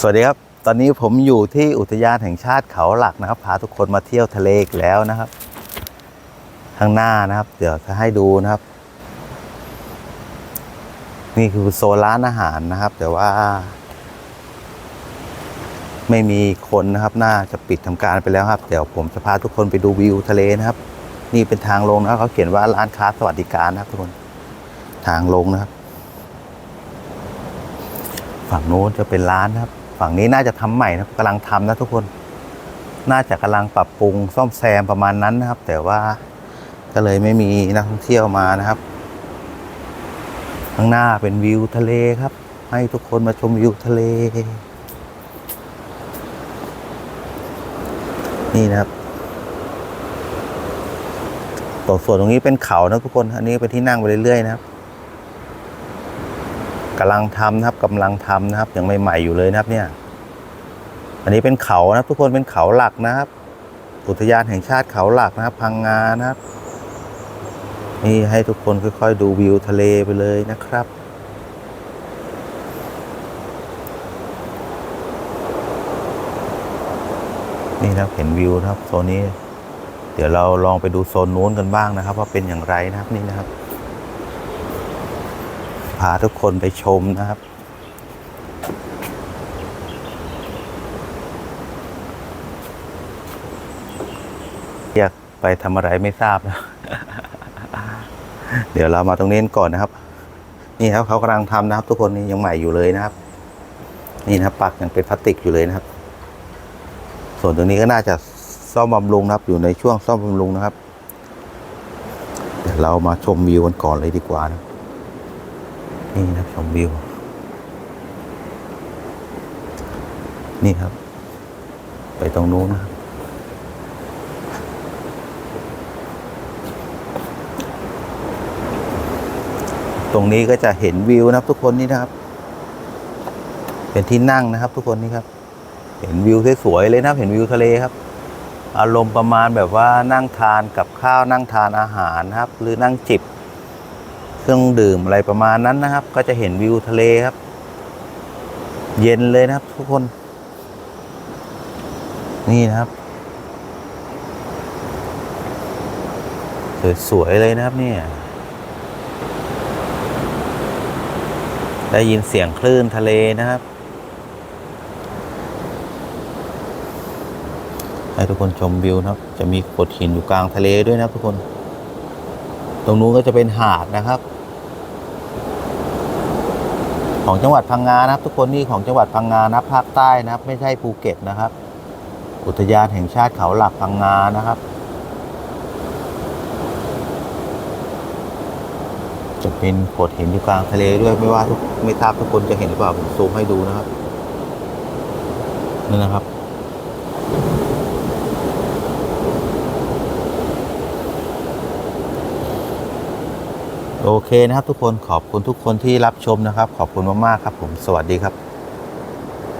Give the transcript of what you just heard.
สวัสดีครับ ตอนนี้ผมอยู่ที่อุทยานแห่งชาติเขาหลักนะครับ พาทุกคนมาเที่ยวทะเลอีกแล้วนะครับ ข้างหน้านะครับ เดี๋ยวจะให้ดูนะครับ นี่คือโซนร้านอาหารนะครับ แต่ว่า ไม่มีคนนะครับ น่าจะปิดทำการไปแล้วครับ เดี๋ยวผมจะพาทุกคนไปดูวิวทะเลนะครับ นี่เป็นทางลงนะครับเขาเขียนว่าร้านค้าสวัสดิการนะครับทุกคน ทางลงนะครับ ฝั่งโน้นจะเป็นร้านนะครับ ฝั่งนี้น่าจะทำใหม่นะกำลังทำนะทุกคน น่าจะกำลังปรับปรุงซ่อมแซมประมาณนั้นนะครับ แต่ว่าก็เลยไม่มีนักท่องเที่ยวมานะครับ ข้างหน้าเป็นวิวทะเลครับ ให้ทุกคนมาชมวิวทะเล นี่นะครับตรงส่วนตรงนี้เป็นเขานะทุกคน อันนี้เป็นที่นั่งไปเรื่อยๆนะครับ กำลังทำนะครับกำลังทำนะครับยังใหม่ๆอยู่เลยนะครับเนี่ย อันนี้เป็นเขานะครับ ทุกคนเป็นเขาหลักนะครับ อุทยานแห่งชาติเขาหลักนะครับ พังงานะครับ นี่ให้ทุกคนค่อยๆ ดูวิวทะเลไปเลยนะครับนี่นะครับเห็นวิวนะครับโซนนี้ เดี๋ยวเราลองไปดูโซนนู้นกันบ้างนะครับ ว่าเป็นอย่างไรนะครับนี่นะครับาทุกคนไปชมนะครับ อยากไปทำอะไรไม่ทราบนะ เดี๋ยวเรามาตรงนี้ก่อนนะครับ นี่ครับเขากำลังทำนะครับ ทุกคนนี่ยังใหม่อยู่เลยนะครับ นี่นะครับปักยังเป็นพลาสติกอยู่เลยนะครับ ส่วนตรงนี้ก็น่าจะซ่อมบำรุงนะครับ อยู่ในช่วงซ่อมบำรุงนะครับเดี๋ยวเรามาชมวิวกันก่อนเลยดีกว่านะ นี่นะครับชมวิว นี่ครับ ไปตรงนู้นนะครับตรงนี้ก็จะเห็นวิวนะครับทุกคนนี่นะครับ เป็นที่นั่งนะครับ ทุกคนนี่ครับ เห็นวิวสวยๆเลยนะครับ เห็นวิวทะเลครับ อารมณ์ประมาณแบบว่านั่งทานกับข้าวนั่งทานอาหารนะครับ หรือนั่งจิบ เครื่องดื่มอะไรประมาณนั้นนะครับ ก็จะเห็นวิวทะเลครับ เย็นเลยนะครับ ทุกคน นี่นะครับ สวยๆเลยนะครับเนี่ยได้ยินเสียงคลื่นทะเลนะครับ ให้ทุกคนชมวิวนะครับ จะมีโขดหินอยู่กลางทะเลด้วยนะครับทุกคน ตรงนู้นก็จะเป็นหาดนะครับ ของจังหวัดพังงานะครับ ทุกคนนี่ของจังหวัดพังงานะครับภาคใต้นะครับ ไม่ใช่ภูเก็ตนะครับ อุทยานแห่งชาติเขาหลักพังงานะครับจะเป็นโขดหินอยู่กลางทะเลด้วยไม่ว่าทุกไม่ทราบทุกคนจะเห็นหรือเปล่าผมซูมให้ดูนะครับนี่นะครับ โอเคนะครับทุกคนขอบคุณทุกคนที่รับชมนะครับ ขอบคุณมากๆครับผมสวัสดีครับ